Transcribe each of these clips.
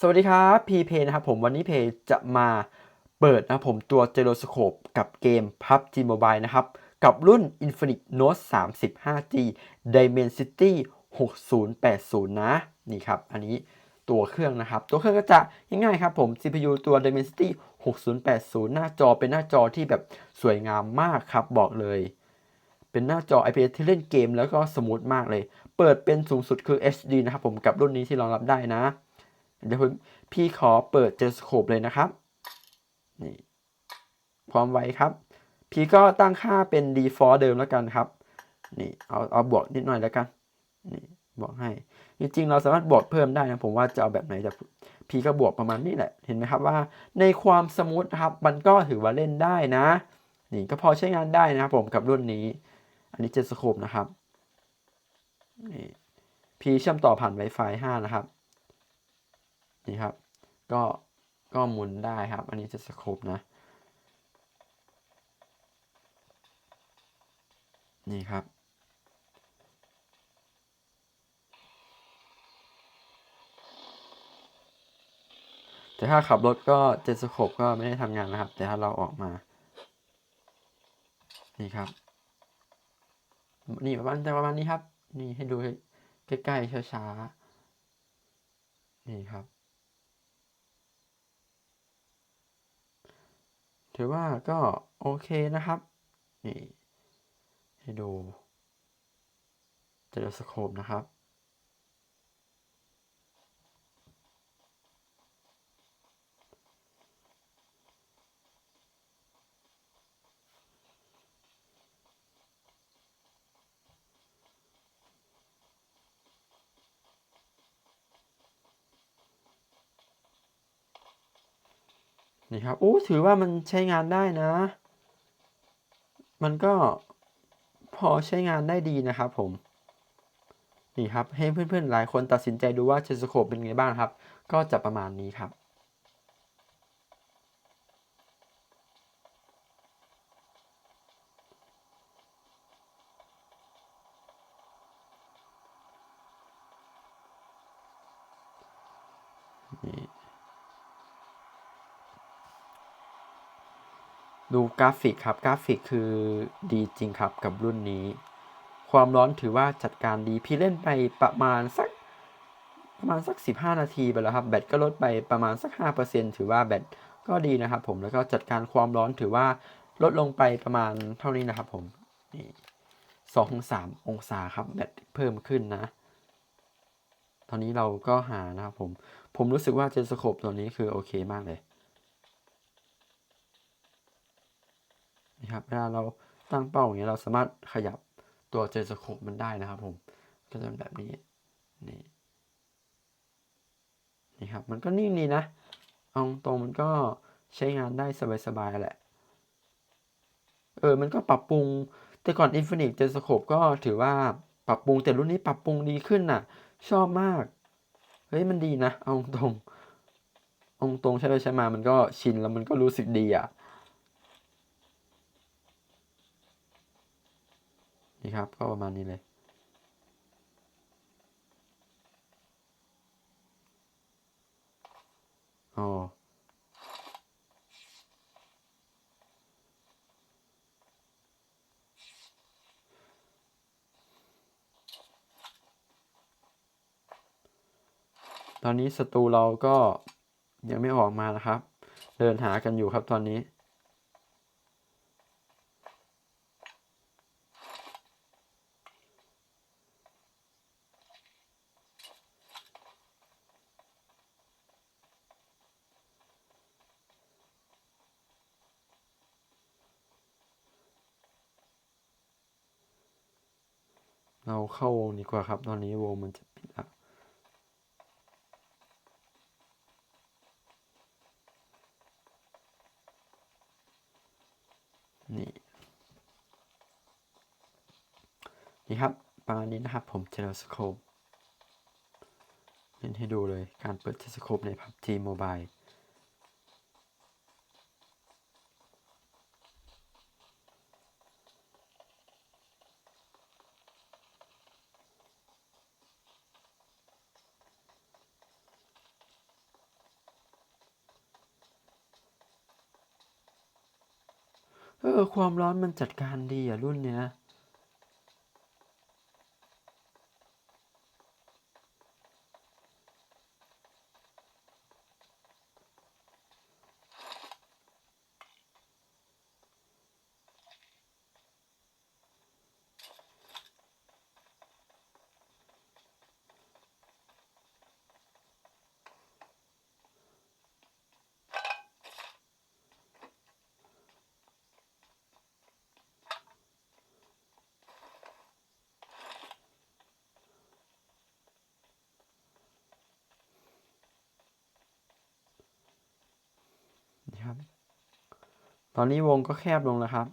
สวัสดีครับพีเพนะครับผมวันนี้เพจะมาเปิดนะครับผมตัวเจโรสโคปกับเกม PUBG Mobile นะครับ กับรุ่น Infinix Note 35G Dimensity 6080 นะ นี่ครับ อันนี้ตัวเครื่องนะครับ ตัวเครื่องก็จะง่ายๆครับผม CPU ตัว Dimensity 6080 หน้าจอเป็นหน้าจอที่แบบสวยงามมากครับ บอกเลย เป็นหน้าจอ IPS ที่เล่นเกมแล้วก็สมูทมากเลย เปิดเป็นสูงสุดคือ HD นะครับผมกับรุ่นนี้ที่รองรับได้นะ เดี๋ยวพี่ขอเปิดเจอสโคปเลยนะครับนี่ความไวครับ พี่ก็ตั้งค่าเป็น default เดิมแล้วกันครับนี่เอาเอาบวกนิดหน่อยแล้วกันนี่บอกให้ จริงๆ เราสามารถบวกเพิ่มได้นะผมว่าจะเอาแบบไหนแต่พี่ก็บวกประมาณนี้แหละ เห็นไหมครับว่า ในความสมูทนะครับ มันก็ถือว่าเล่นได้นะ นี่ก็พอใช้งานได้นะครับผมกับรุ่นนี้ อันนี้เจสโคปนะครับนี่พี่เชื่อมต่อผ่าน Wi-Fi 5 นะครับ นี่ครับ ก็ก็หมุนได้ครับ อันนี้จะสโคปนะ นี่ครับ แต่ถ้าขับรถก็เจสโคปก็ไม่ได้ทำงานนะครับ แต่ถ้าเราออกมา นี่ครับ นี่ประมาณแต่ประมาณนี้ครับ นี่ให้ดูใกล้ๆช้าๆ นี่ครับ ถือว่าก็โอเคนะครับ นี่ ให้ดูเจอสโคปนะครับ นี่ครับอู้ถือว่ามันใช้งานได้นะ มันก็พอใช้งานได้ดีนะครับผม นี่ครับ ให้เพื่อนๆหลายคนตัดสินใจดูว่าเชสโคปเป็นไงบ้างครับ ก็จะประมาณนี้ครับ ดูกราฟิกครับกราฟิกคือดีจริงครับกับรุ่นนี้ ความร้อนถือว่าจัดการดีพี่เล่นไปประมาณสักประมาณสัก 15 นาทีไปแล้วครับแบตก็ลดไปประมาณสัก 5%ถือว่าแบตก็ดีนะครับผมแล้วก็จัดการความร้อนถือว่าลดลงไปประมาณเท่านี้นะครับผมนี่สองสามองศาครับแบตเพิ่มขึ้นนะ ตอนนี้เราก็หานะครับผม ผมรู้สึกว่าเจนสโคปตัวนี้คือโอเคมากเลย ครับเวลาเราตั้งเป้าอย่างเงี้ยเราสามารถขยับตัวเจสโคปมันได้นะครับผมก็จะเป็นแบบนี้นี่นี่ครับมันก็นิ่งดีนะเอาตรงมันก็ใช้งานได้สบายๆแหละ เออ มันก็ปรับปรุง แต่ก่อน Infinix เจสโคปก็ถือว่าปรับปรุงแต่รุ่นนี้ปรับปรุงดีขึ้นน่ะ ชอบมาก เฮ้ย มันดีนะ เอาตรงอาตรงใช้ไปใช้มามันก็ชินแล้วมันก็รู้สึกดีอะ นี่ครับ ก็ประมาณนี้เลยอ๋อตอนนี้ศัตรูเราก็ยังไม่ออกมานะครับ เดินหากันอยู่ครับตอนนี้ เราเข้าวงดีกว่าครับ ตอนนี้วงมันจะปิดแล้วนี่นี่ครับประมาณนี้นะครับผมเจอสโคปเล่นให้ดูเลยการเปิดเจสโคปใน PUBG Mobile เออความร้อนมันจัดการดีอะรุ่นเนี้ย ตอนนี้วงก็แคบลงแล้วครับ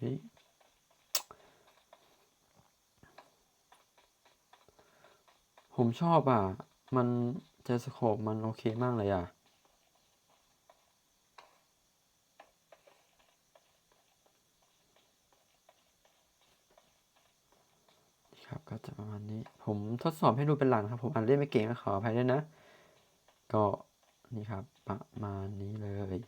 ฮ้ยผมชอบอะ มันเจสโคปมันโอเคมากเลยอะ นี่ครับ ก็จะ ประมาณนี้ ผมทดสอบให้ดูเป็นหลังครับ ผมอ่านเล่นไม่เก่งก็ขออภัยด้วยนะ ก็นี่ครับ ประมาณนี้เลย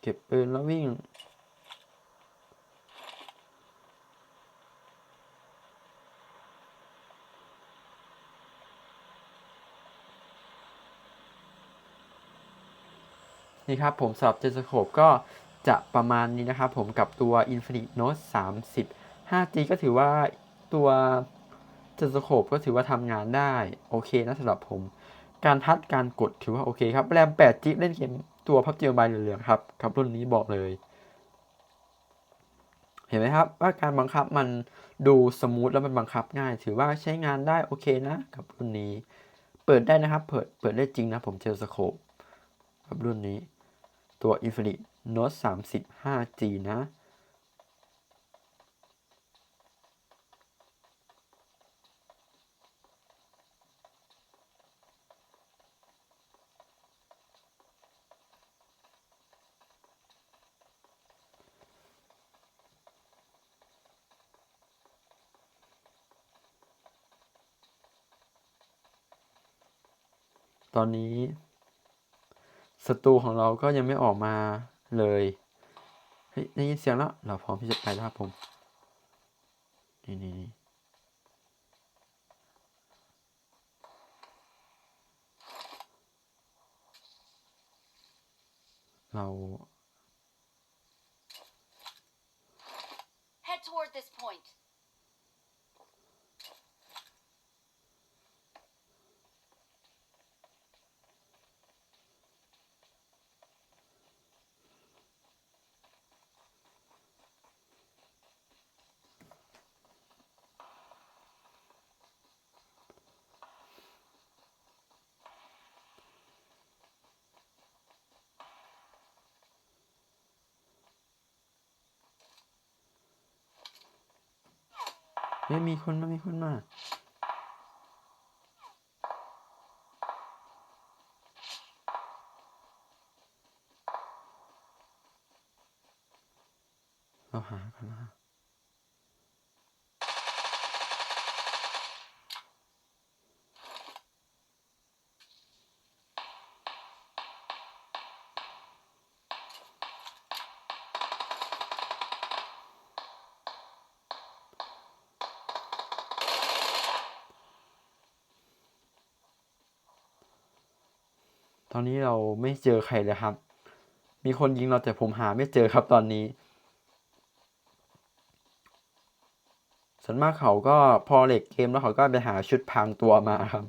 เก็บปืนแล้ววิ่ง นี่ครับผมสำหรับเจสโคปก็จะประมาณนี้นะครับผมกับตัว Infinix Note 30 5G ก็ถือว่าตัวเจสโคปก็ถือว่าทำงานได้ โอเคนะสำหรับผม การทัดการกดถือว่าโอเคครับแรม8 g เล่นเกมตัวพับจีมบายเหลืองๆครับครับรุ่นนี้บอกเลย เห็นไหมครับว่าการบังคับมันดูสมูทแล้วมันบังคับง่าย ถือว่าใช้งานได้โอเคนะกับรุ่นนี้ เปิดได้นะครับ เปิดเปิดได้จริงนะผมเจอสโคปกับรุ่นนี้ ตัว Infinix Note 30 5G นะ ตอนนี้ ศัตรูของเราก็ยังไม่ออกมาเลยเฮ้ยได้ยินเสียงแล้ว เราพร้อมที่จะไปแล้วครับผม นี่นี่นี่เรา Head toward this point. ฮ้ยมีคนมา มีคนมา เราหากันนะ ตอนนี้เราไม่เจอใครเลยครับ มีคนยิงเราแต่ผมหาไม่เจอครับตอนนี้ส่วนมากเขาก็พอเล็กเกมแล้วเขาก็ไปหาชุดพรางตัวมาครับ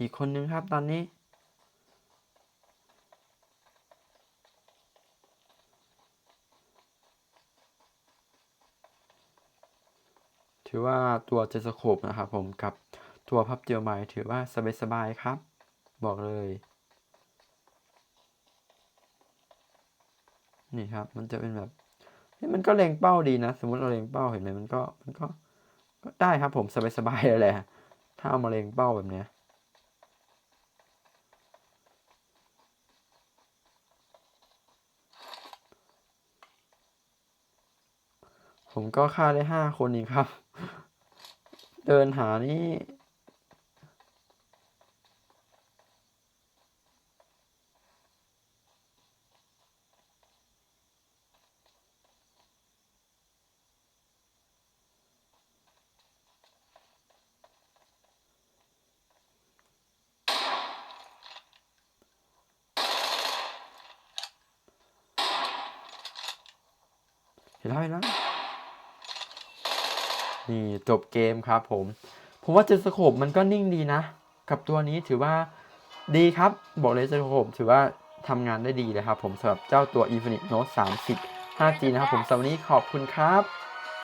อีกคนนึงครับตอนนี้ ถือว่าตัวเจสโคปนะครับผมกับตัวพับเจียวไม้ถือว่าสบายๆครับ บอกเลย นี่ครับมันจะเป็นแบบมันก็เล็งเป้าดีนะ สมมติเราเล็งเป้าเห็นไหมมันก็มันก็ก็ได้ครับผมสบายๆเลยแหละถ้าเอามาเล็งเป้าแบบเนี้ย ผมก็ฆ่าได้ห้าคนเองครับ เดินหานี่เห็นแล้วเห็นแล้ว นี่จบเกมครับผม ผมว่าเจสโคบมันก็นิ่งดีนะ กับตัวนี้ถือว่าดีครับ บอกเลยเจสโคบถือว่าทำงานได้ดีเลยครับผมสำหรับเจ้าตัว Infinix Note 30 5G นะครับผมสำหรับวันนี้ขอบคุณครับ